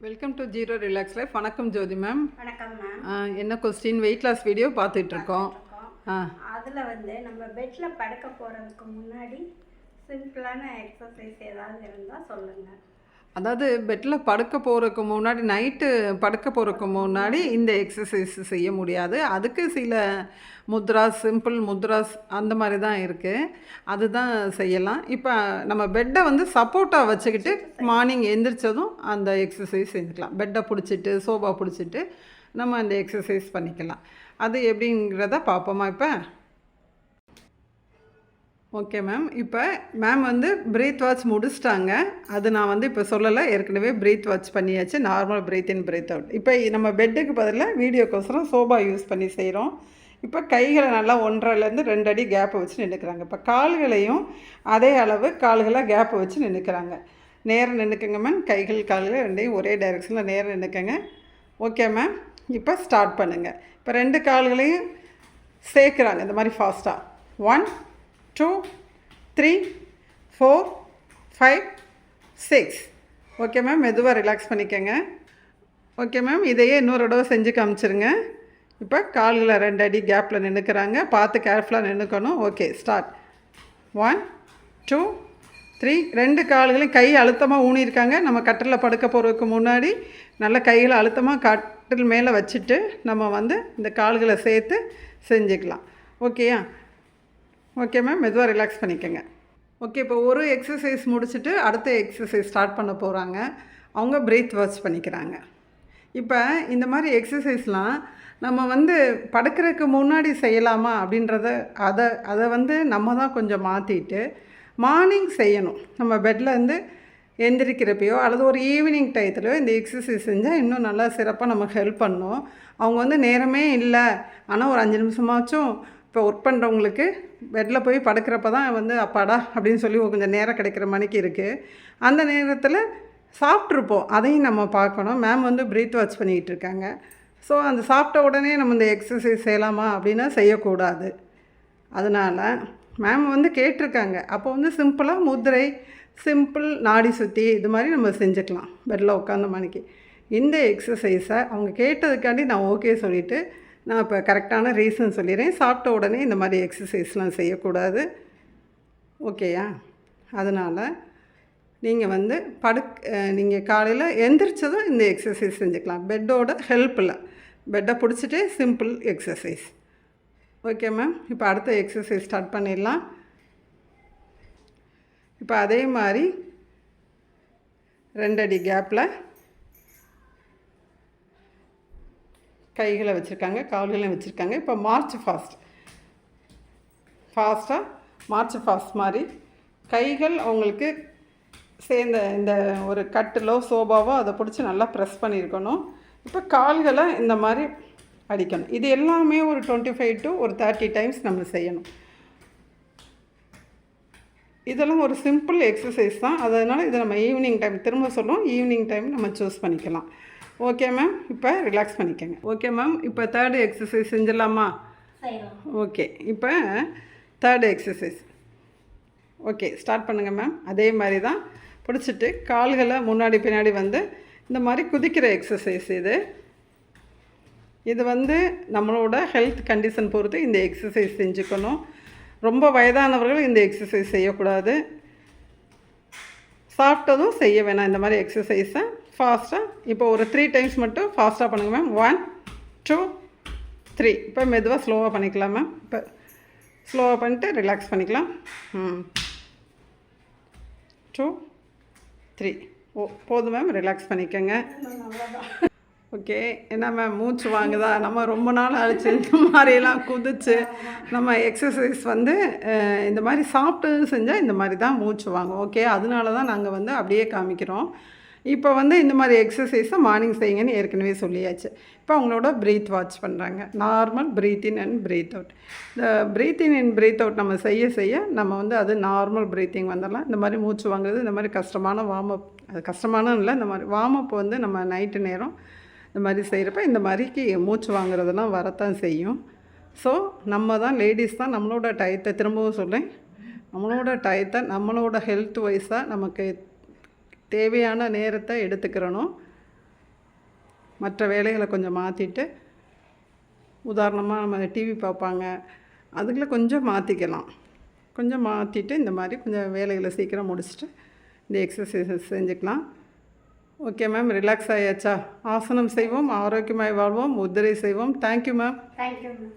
Welcome to zero relax life வணக்கம் Jothi ma'am வணக்கம் ma'am என்ன கொஸ்டின் வெயிட் லாஸ் வீடியோ பார்த்துட்ருக்கோம் ஆ. அதில் வந்து நம்ம பெட்டில் படுக்க போகிறதுக்கு முன்னாடி சிம்பிளான எக்ஸசைஸ் ஏதாவது இருந்தால் சொல்லுங்கள் அதாவது பெட்டில் படுக்க போகிறதுக்கு முன்னாடி நைட்டு படுக்க போகிறதுக்கு முன்னாடி இந்த எக்ஸசைஸ் செய்ய முடியாது. அதுக்கு சில முத்ராஸ் சிம்பிள் முத்ராஸ் அந்த மாதிரி தான் இருக்குது அதுதான் செய்யலாம். இப்போ நம்ம பெட்டை வந்து சப்போர்ட்டாக வச்சுக்கிட்டு மார்னிங் எந்திரிச்சதும் அந்த எக்ஸசைஸ் செஞ்சுக்கலாம். பெட்டை பிடிச்சிட்டு சோபா பிடிச்சிட்டு நம்ம அந்த எக்ஸசைஸ் பண்ணிக்கலாம். அது எப்படிங்கிறத பார்ப்போமா இப்போ? ஓகே மேம் இப்போ மேம் வந்து பிரீத் வாட்ச் முடிச்சிட்டாங்க. அது நான் வந்து இப்போ சொல்லலை. ஏற்கனவே பிரீத் வாட்ச் பண்ணியாச்சு. Normal breath in breath out இப்போ நம்ம பெட்டுக்கு பதிலாக வீடியோக்கோசரம் சோபா யூஸ் பண்ணி செய்கிறோம் இப்போ கைகளை நல்லா ஒன்றரைலேருந்து ரெண்டு அடி கேப்பை வச்சு நின்றுக்கிறாங்க இப்போ கால்களையும் அதே அளவு கால்களாக கேப்பை வச்சு நின்றுக்கிறாங்க நேரம் நின்றுக்குங்க மேம் கைகள் கால்கள் ரெண்டையும் ஒரே டைரெக்ஷனில் நேரம் நின்றுக்கங்க ஓகே மேம் இப்போ ஸ்டார்ட் பண்ணுங்கள் இப்போ ரெண்டு கால்களையும் சேர்க்குறாங்க. இந்த மாதிரி ஃபாஸ்ட்டாக one two three four five six okay ma'am மெதுவாக ரிலாக்ஸ் பண்ணிக்கோங்க. ஓகே மேம் இதையே இன்னொரு தடவை செஞ்சு காமிச்சிருங்க. இப்போ கால்களை ரெண்டு அடி கேப்பில் நின்றுக்கிறாங்க பார்த்து கேர்ஃபுல்லாக நின்றுக்கணும் okay start one two three ரெண்டு கால்களையும் கை அழுத்தமாக ஊனியிருக்காங்க. நம்ம கட்டிலில் படுக்க போகிறதுக்கு முன்னாடி நல்ல கைகளை அழுத்தமாக கட்டில் மேலே வச்சுட்டு நம்ம வந்து இந்த கால்களை சேர்த்து செஞ்சுக்கலாம். ஓகேயா ஓகே மேம் மெதுவாக ரிலாக்ஸ் பண்ணிக்கோங்க. ஓகே இப்போ ஒரு எக்ஸசைஸ் முடிச்சுட்டு அடுத்த எக்ஸசைஸ் ஸ்டார்ட் பண்ண போகிறாங்க அவங்க பிரீத் வாட்ச் பண்ணிக்கிறாங்க. இப்போ இந்த மாதிரி எக்ஸசைஸ்லாம் நம்ம வந்து படுக்கிறதுக்கு முன்னாடி செய்யலாமா அப்படின்றத அதை அதை வந்து நம்ம தான் கொஞ்சம் மாற்றிட்டு மார்னிங் செய்யணும். நம்ம பெட்லேருந்து எந்திரிக்கிறப்பையோ அல்லது ஒரு ஈவினிங் டயத்துலையோ இந்த எக்ஸசைஸ் செஞ்சால் இன்னும் நல்லா சிறப்பாக நமக்கு ஹெல்ப் பண்ணும். அவங்க வந்து நேரமே இல்லை. ஆனால் ஒரு அஞ்சு நிமிஷமாச்சும் இப்போ ஒர்க் பண்ணுறவங்களுக்கு பெட்டில் போய் படுக்கிறப்ப தான் வந்து அப்பாடா அப்படின்னு சொல்லி கொஞ்சம் நேரம் கிடைக்கிற மணிக்கு இருக்குது அந்த நேரத்தில் சாப்பிட்ருப்போம் அதையும் நம்ம பார்க்கணும். மேம் வந்து பிரீத் வாட்ச் பண்ணிக்கிட்டு இருக்காங்க. ஸோ அந்த சாப்பிட்ட உடனே நம்ம இந்த எக்ஸசைஸ் செய்யலாமா அப்படின்னா செய்யக்கூடாது. அதனால் மேம் வந்து கேட்டிருக்காங்க. அப்போ வந்து சிம்பிளாக முதிரை சிம்பிள் நாடி சுற்றி இது மாதிரி நம்ம செஞ்சுக்கலாம். பெட்டில் உட்காந்த மணிக்கு. இந்த எக்ஸசைஸை அவங்க கேட்டதுக்காண்டி நான் ஓகே சொல்லிவிட்டு நான் இப்போ கரெக்டான ரீசன் சொல்லிடுறேன் சாப்பிட்ட உடனே இந்த மாதிரி எக்ஸசைஸ்லாம் செய்யக்கூடாது. ஓகேயா அதனால் நீங்கள் வந்து படுக் நீங்கள் காலையில் எந்திரிச்சதும் இந்த எக்ஸசைஸ் செஞ்சுக்கலாம். பெட்டோட ஹெல்ப்பில் பெட்டை பிடிச்சிட்டு சிம்பிள் எக்ஸசைஸ் ஓகே மேம் இப்போ அடுத்த எக்ஸசைஸ் ஸ்டார்ட் பண்ணிடலாம். இப்போ அதே மாதிரி ரெண்டடி கேப்பில் கைகளை வச்சுருக்காங்க கால்களையும் வச்சுருக்காங்க. இப்போ மார்ச் ஃபாஸ்ட் ஃபாஸ்ட்டாக மார்ச் ஃபாஸ்ட் மாதிரி. கைகள் அவங்களுக்கு சேர்ந்த இந்த ஒரு கட்டிலோ சோபாவோ அதை பிடிச்சி நல்லா ப்ரெஸ் பண்ணியிருக்கணும். இப்போ கால்களை இந்த மாதிரி அடிக்கணும். இது எல்லாமே ஒரு டுவெண்ட்டி ஃபைவ் டு ஒரு தேர்ட்டி டைம்ஸ் நம்ம செய்யணும். இதெல்லாம் ஒரு சிம்பிள் எக்ஸசைஸ் தான். அதனால் இதை நம்ம ஈவினிங் டைம் திரும்ப சொல்லுவோம் ஈவினிங் டைம் நம்ம சூஸ் பண்ணிக்கலாம். ஓகே மேம் இப்போ ரிலாக்ஸ் பண்ணிக்கோங்க. ஓகே மேம் இப்போ தேர்டு எக்ஸசைஸ் செஞ்சிடலாமா? ஓகே இப்போ தேர்டு எக்ஸசைஸ் ஓகே ஸ்டார்ட் பண்ணுங்கள் மேம் அதே மாதிரி தான் பிடிச்சிட்டு கால்களை முன்னாடி பின்னாடி வந்து இந்த மாதிரி குதிக்கிற எக்ஸசைஸ் இது. இது வந்து நம்மளோட ஹெல்த் கண்டிஷன் பொறுத்து இந்த எக்ஸசைஸ் செஞ்சுக்கணும். ரொம்ப வயதானவர்கள் இந்த எக்ஸசைஸ் செய்யக்கூடாது. சாப்பிட்டதும் செய்ய வேணாம். இந்த மாதிரி எக்ஸசைஸை ஃபாஸ்ட்டாக இப்போ ஒரு த்ரீ டைம்ஸ் மட்டும் ஃபாஸ்ட்டாக பண்ணுங்க மேம் ஒன் டூ த்ரீ இப்போ மெதுவாக ஸ்லோவாக பண்ணிக்கலாம் மேம் இப்போ ஸ்லோவாக பண்ணிட்டு ரிலாக்ஸ் பண்ணிக்கலாம். ம். டூ த்ரீ ஓ போதும் மேம் ரிலாக்ஸ் பண்ணிக்கோங்க. ஓகே என்ன மேம் மூச்சு வாங்குதா? நம்ம ரொம்ப நாள் அழிச்சு இந்த மாதிரியெல்லாம் குதிச்சு நம்ம எக்ஸசைஸ் வந்து இந்த மாதிரி சாப்பிட்டு செஞ்சால் இந்த மாதிரி தான் மூச்சு வாங்கும். ஓகே அதனால தான் நாங்கள் வந்து அப்படியே காமிக்கிறோம். இப்போ வந்து இந்த மாதிரி எக்ஸசைஸை மார்னிங் செய்யுங்கன்னு ஏற்கனவே சொல்லியாச்சு. இப்போ அவங்களோட ப்ரீத் வாட்ச் பண்ணுறாங்க normal breath in and breath out இந்த breath in and breath out நம்ம செய்ய செய்ய நம்ம வந்து அது நார்மல் ப்ரீத்திங் வந்துடலாம். இந்த மாதிரி மூச்சு வாங்குறது இந்த மாதிரி கஷ்டமான வார்ம் அப் அது கஷ்டமான இல்லை இந்த மாதிரி வார்ம் அப் வந்து நம்ம நைட்டு நேரம் இந்த மாதிரி செய்கிறப்ப இந்த மாதிரிக்கு மூச்சு வாங்குறதெல்லாம் வரத்தான் செய்யும். ஸோ நம்ம தான் லேடிஸ் தான் நம்மளோட டயத்தை திரும்பவும் சொல்லேன் நம்மளோட டயத்தை நம்மளோட ஹெல்த் வைஸாக நமக்கு தேவையான நேரத்தை எடுத்துக்கிறணும். மற்ற வேலைகளை கொஞ்சம் மாற்றிட்டு உதாரணமாக நம்ம டிவி பார்ப்பாங்க. அதுக்குள்ள கொஞ்சம் மாற்றிக்கலாம் கொஞ்சம் மாற்றிட்டு இந்த மாதிரி கொஞ்சம் வேலைகளை சீக்கிரம் முடிச்சுட்டு இந்த எக்ஸசைசஸ் செஞ்சுக்கலாம். ஓகே மேம் ரிலாக்ஸ் ஆயாச்சா? ஆசனம் செய்வோம் ஆரோக்கியமாய் வாழ்வோம் உதிரை செய்வோம். Thank you ma'am thank you ma'am